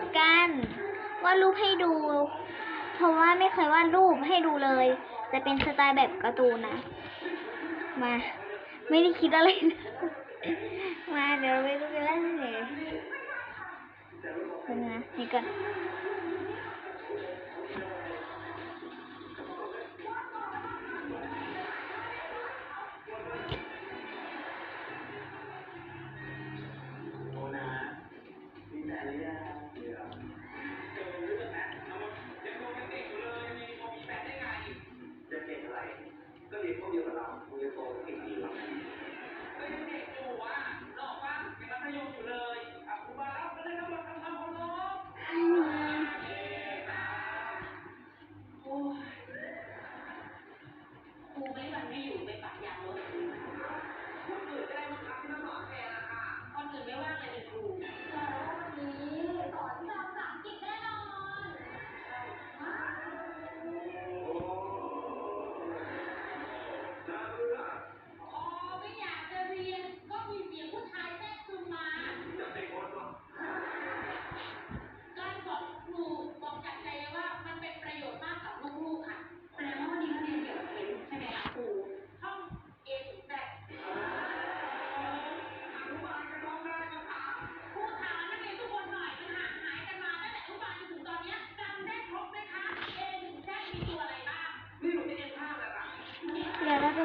ปกันวาดรูปให้ดู เพราะว่าไม่เคยวาดรูปให้ดูเลย จะเป็นสไตล์แบบการ์ตูนนะ มา ไม่ได้คิดอะไรนะมาเดี๋ยวไปดูกันเลยเป็นไงนี่ก่อน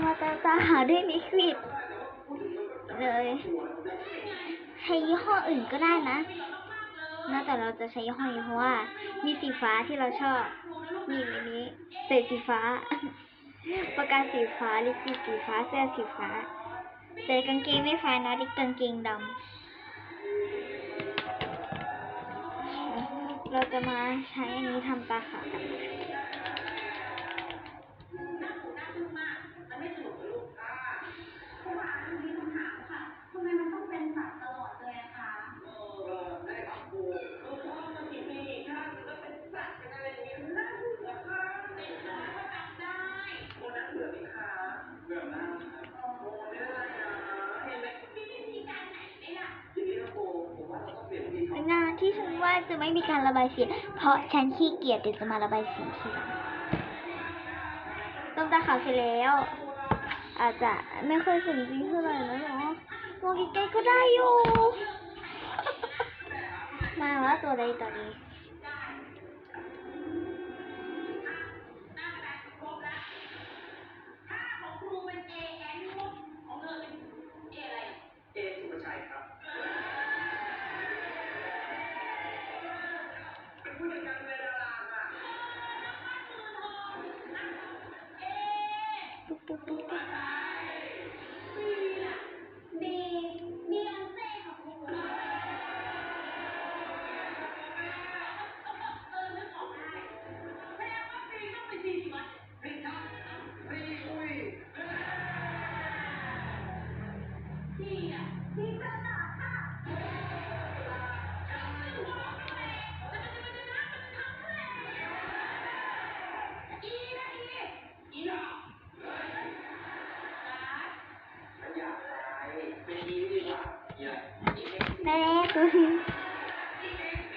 มาตาตาหาด้วยลิควิดเลยใช้ยี่ห้ออื่นก็ได้นะน่าแต่เราจะใช้ยี่ห้อนี้เพราะว่า มีสีฟ้าที่เราชอบนี่นนี้เศษสีฟ้าปากกาสีฟ้าลิปสติกสีฟ้าเสื้อสีฟ้าแต่กางเกงไม่ฟ้านะดิกางเกงดำเราจะมาใช้อันนี้ทำตาขาวกัน จะไม่มีการระบายสีเพราะฉันขี้เกียจเดี๋ยวจะมาระบายสีทีหลังต้องตาขาวเสร็จแล้ว อาจจะไม่ค่อยสนจริงเท่าไหร่นะเนาะมองใกล้ๆก็ได้อยู่ มาว่าตัวใดตัวนี้ ปุ๊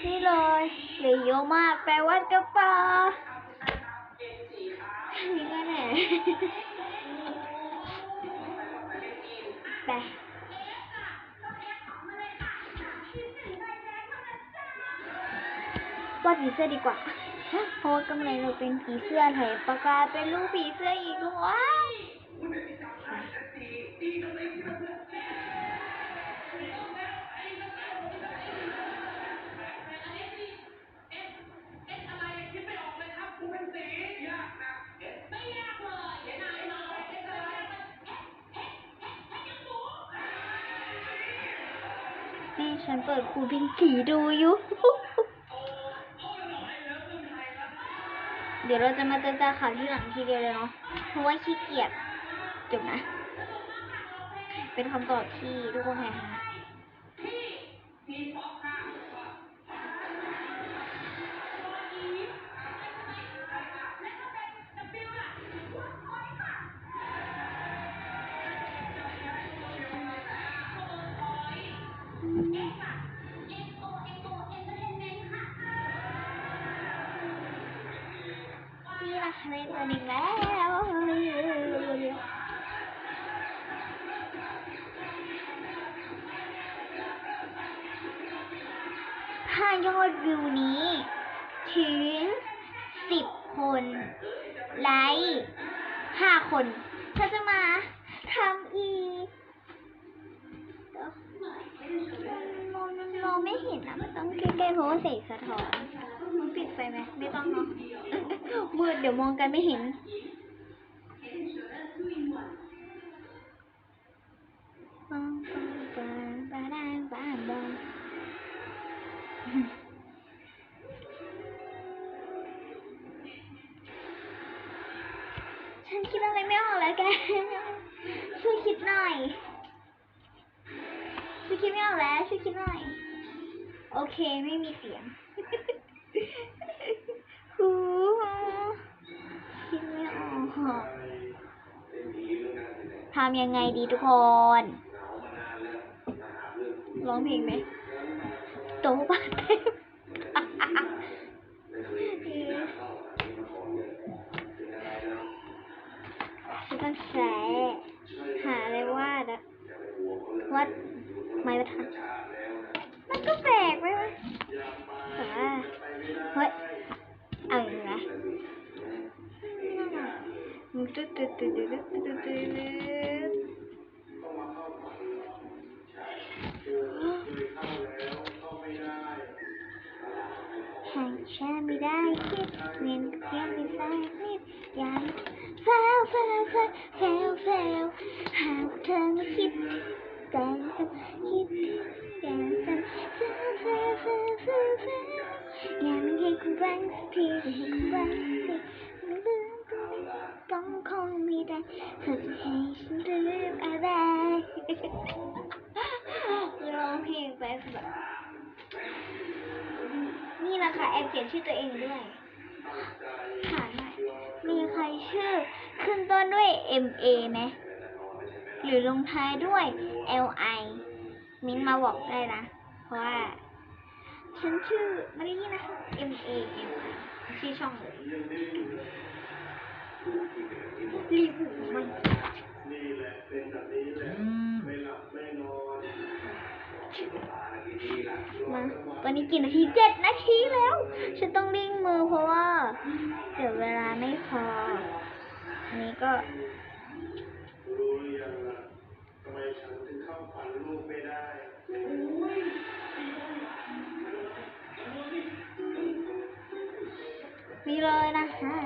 นี่เลยเหลือเยอะมากแปลว่ากระเป๋านี่ก็แน่ไปวาดผีเสื้อดีกว่าเพราะว่ากำไรเราเป็นผีเสื้อแถมปากกาเป็นรูปผีเสื้ออีกว้าว ฉันเปิดครูบินผีดูอยู่ เดี๋ยวเราจะมาเติมตาขาวที่หลังทีเดียวเลยเนาะ เพราะว่าขี้เกียจจบนะ เป็นคำตอบที่ทุกคนแฮ นะคะได้เดือนอีกแล้วถ้ายอดวิวนี้ ถึงสิบคนไลค์ห้าคนถ้าจะมาทำอีก มองมันมองไม่เห็นนะมันต้องใกล้ๆเพราะว่าแสงสะท้อนมันปิดไฟไหมไม่ต้องเนาะมืดเดี๋ยวมองกันไม่เห็นปังปังปังปังปังปังฉันคิดอะไรไม่ออกแล้วแกช่วยคิดหน่อยช่วยคิดไม่ออกแล้วช่วยคิดหน่อย โอเคไม่มีเสียงหูคิดไม่ออกทำยังไงดีทุกคน ร้องเพลงไหมโต๊ะบ้านเต็มฉันต้องแสหาอะไรวาดอะวาดไม้บรรทัด Let's go back, River. What? กูรังสักทีจะให้คุณรังสักทีไม่ลืมก็ต้องคงไม่ได้เธอจะให้ฉันลืมอะไรร้องเพลงไปแบบนี่นะค่ะแอบเขียนชื่อตัวเองด้วยถามหน่อยมีใครชื่อขึ้นต้นด้วย M A ไหมหรือลงท้ายด้วย L I มิ้นมาบอกได้นะ เพราะว่า ฉันชื่อมารีนะคะ M A M I ชื่อช่องเลยรีบมันนี่แหละเป็นแบบนี้แหละไม่หลับไม่นอนมาตอนนี้กี่นาทีเจ็ดนาทีแล้ว ฉันต้องเร่งมือเพราะว่าเดี๋ยวเวลาไม่พอ อันนี้ก็รู้ยังล่ะทำไมฉันถึงเข้าฝันลูกไม่ได้ นี่เลยนะคะ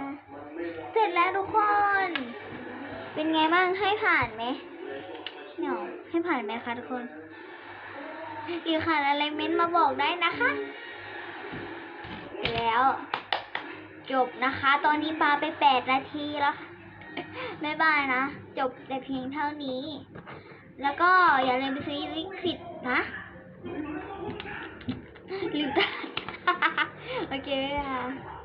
เสร็จแล้วทุกคน เป็นไงบ้างให้ผ่านไหมเดี๋ยให้ผ่านไหมคะทุกคนอีกค่ะอะไรเม้นต์มาบอกได้นะคะ แล้ว จบนะคะ ตอนนี้ปาไปแปดนาทีแล้วค่บายนะ จบแต่เพียงเท่านี้ แล้วก็อย่าลืมไปซื้อลิควิดนะลืมตาโอเคค่ะ